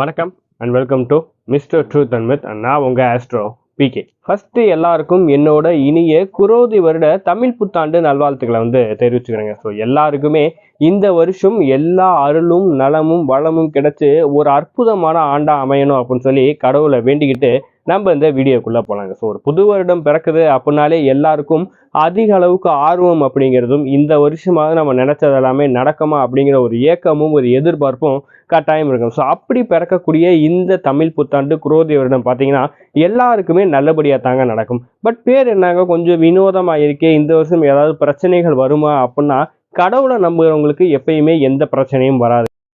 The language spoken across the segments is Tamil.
வணக்கம் and welcome to mister truth and myth and நான் உங்கள் ஆஸ்ட்ரோ பிகே ஃபஸ்ட்டு எல்லாருக்கும் என்னோட இனிய குரோதி வருட தமிழ் புத்தாண்டு நல்வாழ்த்துக்களை வந்து தெரிவிச்சுக்கிறேங்க. ஸோ எல்லாருக்குமே இந்த வருஷம் எல்லா அருளும் நலமும் வளமும் கிடச்சி ஒரு அற்புதமான ஆண்டாக அமையணும் அப்படின்னு சொல்லி கடவுளை வேண்டிக்கிட்டு நம்ம இந்த வீடியோக்குள்ளே போகலாங்க ஸோ ஒரு புது வருடம் பிறக்குது அப்படின்னாலே எல்லாருக்கும் அதிக அளவுக்கு ஆர்வம் அப்படிங்கிறதும் இந்த வருஷமாவது நம்ம நினச்சது எல்லாமே நடக்குமா அப்படிங்கிற ஒரு ஏக்கமும் ஒரு எதிர்பார்ப்பும் கட்டாயம் இருக்கும். ஸோ அப்படி பிறக்கக்கூடிய இந்த தமிழ் புத்தாண்டு குரோதி வருடம் பார்த்தீங்கன்னா எல்லாருக்குமே நல்லபடியாக தாங்க நடக்கும். பட் பேர் என்னங்க? கொஞ்சம் வினோதமாக இருக்கே இந்த வருஷம் ஏதாவது பிரச்சனைகள் வருமா அப்படின்னா கடவுளை நம்புகிறவங்களுக்கு எப்பயுமே எந்த பிரச்சனையும் வராது.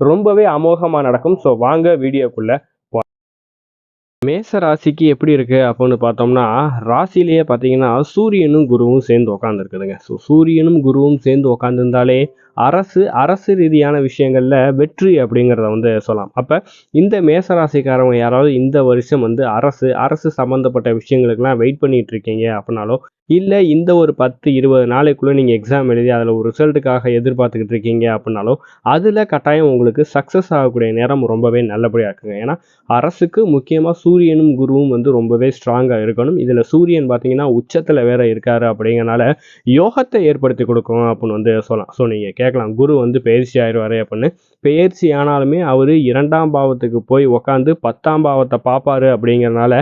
ரொம்பவே அமோகமாக நடக்கும். ஸோ வாங்க வீடியோக்குள்ளே மேச ராசிக்கு எப்படி இருக்கு அப்படின்னு பார்த்தோம்னா ராசிலேயே பார்த்தீங்கன்னா சூரியனும் குருவும் சேர்ந்து உக்காந்துருக்குதுங்க. ஸோ சூரியனும் குருவும் சேர்ந்து உக்காந்துருந்தாலே அரசு அரசு ரீதியான விஷயங்களில் வெற்றி அப்படிங்கிறத வந்து சொல்லலாம். அப்போ இந்த மேச ராசிக்காரவங்க யாராவது இந்த வருஷம் வந்து அரசு அரசு சம்மந்தப்பட்ட விஷயங்களுக்கெல்லாம் வெயிட் பண்ணிட்டு இருக்கீங்க அப்படின்னாலோ இல்லை இந்த ஒரு பத்து இருபது நாளைக்குள்ளே நீங்கள் எக்ஸாம் எழுதி அதில் ஒரு ரிசல்ட்டுக்காக எதிர்பார்த்துக்கிட்டு இருக்கீங்க அப்படின்னாலோ அதில் கட்டாயம் உங்களுக்கு சக்ஸஸ் ஆகக்கூடிய நேரம் ரொம்பவே நல்லபடியாக இருக்குங்க. ஏன்னா அரசுக்கு முக்கியமாக சூரியனும் குருவும் வந்து ரொம்பவே ஸ்ட்ராங்காக இருக்கணும். இதில் சூரியன் பார்த்தீங்கன்னா உச்சத்தில் வேற இருக்காரு அப்படிங்கறனால யோகத்தை ஏற்படுத்தி கொடுக்கும் அப்படின்னு வந்து சொல்லலாம். ஸோ நீங்கள் கேட்கலாம். குரு வந்து பயிற்சி ஆயிடுவார் அப்படின்னு. பயிற்சி ஆனாலுமே அவர் இரண்டாம் பாவத்துக்கு போய் உக்காந்து பத்தாம் பாவத்தை பார்ப்பாரு அப்படிங்கறனால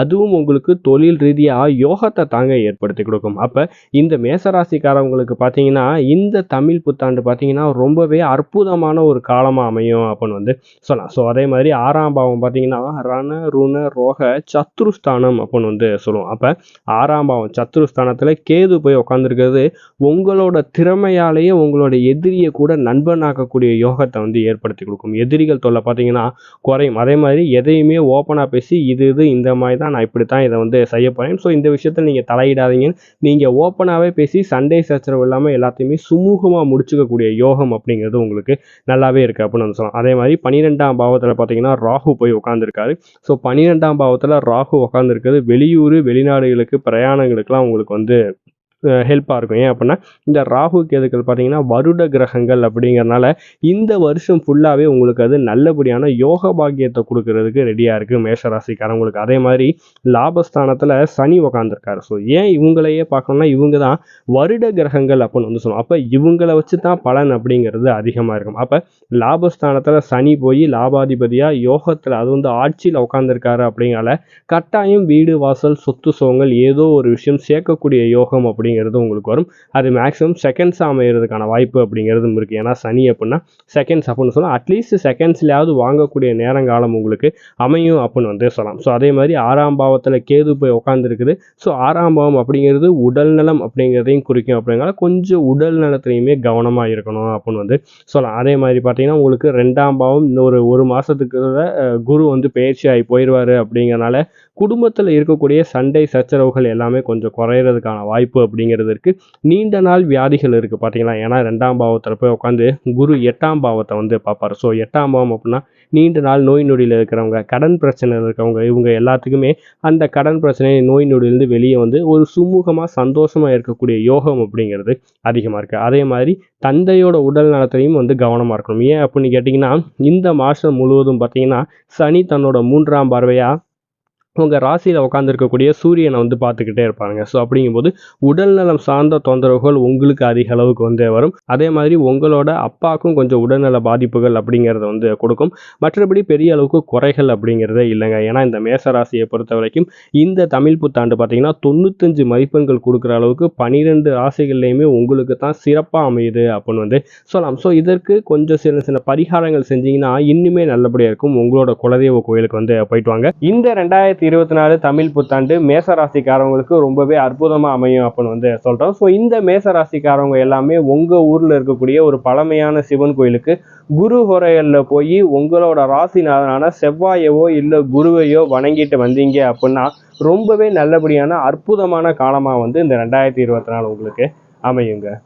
அதுவும் உங்களுக்கு தொழில் ரீதியாக யோகத்தை தாங்க ஏற்படுத்தி கொடுக்கும். அப்போ இந்த மேசராசிக்காரவங்களுக்கு பார்த்தீங்கன்னா இந்த தமிழ் புத்தாண்டு பார்த்தீங்கன்னா ரொம்பவே அற்புதமான ஒரு காலமாக அமையும் அப்படின்னு வந்து சொல்லலாம். ஸோ அதே மாதிரி ஆறாம் பாவம் பார்த்தீங்கன்னா ரண ருண ரோக சத்ருஸ்தானம் அப்படின்னு வந்து சொல்லுவோம். அப்போ ஆறாம் பாவம் சத்ருஸ்தானத்தில் கேது போய் உட்காந்துருக்கிறது உங்களோட திறமையாலேயே உங்களோட எதிரியை கூட நண்பனாக்கக்கூடிய யோகத்தை வந்து ஏற்படுத்தி கொடுக்கும். எதிரிகள் தொல்லை பார்த்தீங்கன்னா குறையும். அதே மாதிரி எதையுமே ஓப்பனாக பேசி இது இது இந்த மாதிரி தான் நான் இப்படி தான் இதை வந்து செய்ய போகிறேன் ஸோ இந்த விஷயத்தில் நீங்கள் தலையிடாதீங்க. நீங்கள் ஓப்பனாகவே பேசி சண்டை சச்சரவு இல்லாமல் எல்லாத்தையுமே சுமூகமாக முடிச்சுக்கக்கூடிய யோகம் அப்படிங்கிறது உங்களுக்கு நல்லாவே இருக்குது அப்படின்னு வந்து சொல்லலாம். அதே மாதிரி பன்னிரெண்டாம் பாவத்தில் பார்த்தீங்கன்னா ராகு போய் உட்காந்துருக்காரு ஸோ பன்னிரெண்டாம் பாவத்தில் ராகு உட்காந்துருக்கிறது வெளியூர் வெளிநாடுகளுக்கு பிரயாணங்களுக்கெல்லாம் உங்களுக்கு வந்து ஹெல்ப்பாக இருக்கும். ஏன் அப்படின்னா இந்த ராகு கேதுக்கள் பார்த்தீங்கன்னா வருட கிரகங்கள் அப்படிங்கிறனால இந்த வருஷம் ஃபுல்லாகவே உங்களுக்கு அது நல்லபடியான யோக பாக்கியத்தை கொடுக்கறதுக்கு ரெடியாக இருக்குது மேஷராசிக்காரவங்களுக்கு அதே மாதிரி லாபஸ்தானத்தில் சனி உக்காந்துருக்காரு. ஸோ ஏன் இவங்களையே பார்க்கணும்னா இவங்க தான் வருட கிரகங்கள் அப்படின்னு வந்து சொல்லுவோம் அப்போ இவங்களை வச்சு தான் பலன் அப்படிங்கிறது அதிகமாக இருக்கும். அப்போ லாபஸ்தானத்தில் சனி போய் லாபாதிபதியாக யோகத்தில் அது வந்து ஆட்சியில் உட்காந்துருக்காரு அப்படிங்கிறனால கட்டாயம் வீடு வாசல் சொத்து சோகங்கள் ஏதோ ஒரு விஷயம் சேர்க்கக்கூடிய யோகம் அப்படிங்கிறது உங்களுக்கு வரும். அது மேக்ஸிமம் செகண்ட்ஸ் அமைகிறதுக்கான வாய்ப்பு அப்படிங்கிறதும் இருக்குது ஏன்னா சனி அப்படின்னா செகண்ட்ஸ் அப்படின்னு சொன்னால் அட்லீஸ்ட் செகண்ட்ஸ்லையாவது வாங்கக்கூடிய நேரங்காலம் உங்களுக்கு அமையும் அப்படின்னு வந்து சொல்லலாம். ஸோ அதே மாதிரி ஆறாம் பாவத்தில் கேது போய் உட்காந்துருக்குது ஸோ ஆறாம் பாவம் அப்படிங்கிறது உடல் நலம் அப்படிங்கிறதையும் குறிக்கும். அப்படிங்கிறனால கொஞ்சம் உடல் நலத்துலையுமே கவனமாக இருக்கணும் அப்படின்னு வந்து சொல்லலாம். அதே மாதிரி பார்த்தீங்கன்னா உங்களுக்கு ரெண்டாம் பாவம் இன்னொரு ஒரு மாதத்துக்கு குரு வந்து பயிற்சி ஆகி போயிடுவார் அப்படிங்கிறனால குடும்பத்தில் இருக்கக்கூடிய சண்டை சச்சரவுகள் எல்லாமே கொஞ்சம் குறையிறதுக்கான வாய்ப்பு அப்படி அப்படிங்கிறது இருக்குது நீண்ட நாள் வியாதிகள் இருக்குது பார்த்தீங்களா ஏன்னா ரெண்டாம் பாவத்தில் போய் உட்காந்து குரு எட்டாம் பாவத்தை வந்து பார்ப்பார் ஸோ எட்டாம் பாவம் அப்படின்னா நீண்ட நாள் நோய் நொடியில் இருக்கிறவங்க கடன் பிரச்சனை இருக்கிறவங்க இவங்க எல்லாத்துக்குமே அந்த கடன் பிரச்சனை நோய் நொடியிலேருந்து வெளியே வந்து ஒரு சுமூகமாக சந்தோஷமாக இருக்கக்கூடிய யோகம் அப்படிங்கிறது அதிகமாக இருக்குது அதே மாதிரி தந்தையோட உடல் நலத்தையும் வந்து கவனமாக இருக்கணும். ஏன் அப்படின்னு கேட்டிங்கன்னா இந்த மாதம் முழுவதும் பார்த்தீங்கன்னா சனி தன்னோட மூன்றாம் பார்வையாக உங்கள் ராசியில் உட்காந்துருக்கக்கூடிய சூரியனை வந்து பார்த்துக்கிட்டே இருப்பாங்க. ஸோ அப்படிங்கும்போது உடல்நலம் சார்ந்த தொந்தரவுகள் உங்களுக்கு அதிக அளவுக்கு வந்து வரும். அதே மாதிரி உங்களோட அப்பாவுக்கும் கொஞ்சம் உடல்நல பாதிப்புகள் அப்படிங்கிறத வந்து கொடுக்கும். மற்றபடி பெரிய அளவுக்கு குறைகள் அப்படிங்கிறதே இல்லைங்க. ஏன்னா இந்த மேச ராசியை பொறுத்த வரைக்கும் இந்த தமிழ் புத்தாண்டு பார்த்தீங்கன்னா தொண்ணூத்தஞ்சு மதிப்பெண்கள் கொடுக்குற அளவுக்கு பன்னிரெண்டு ராசிகள்லையுமே உங்களுக்கு தான் சிறப்பாக அமையுது அப்படின்னு வந்து சொல்லலாம். ஸோ இதற்கு கொஞ்சம் சின்ன சின்ன பரிகாரங்கள் செஞ்சீங்கன்னா இன்னுமே நல்லபடியாக இருக்கும். உங்களோட குலதெய்வ கோயிலுக்கு வந்து போயிட்டு வாங்க. இந்த ரெண்டாயிரத்தி ரெண்டாயிரத்தி இருபத்தி நாலு தமிழ் புத்தாண்டு மேச ராசிக்காரவங்களுக்கு ரொம்பவே அற்புதமாக அமையும் அப்படின்னு வந்து சொல்கிறோம் ஸோ இந்த மேச ராசிக்காரவங்க எல்லாமே உங்கள் ஊரில் இருக்கக்கூடிய ஒரு பழமையான சிவன் கோயிலுக்கு குரு ஹொரையலில் போய் உங்களோட ராசிநாதனான செவ்வாயவோ இல்லை குருவையோ வணங்கிட்டு வந்தீங்க அப்படின்னா ரொம்பவே நல்லபடியான அற்புதமான காலமாக வந்து இந்த ரெண்டாயிரத்தி இருபத்தி நாலு உங்களுக்கு அமையுங்க.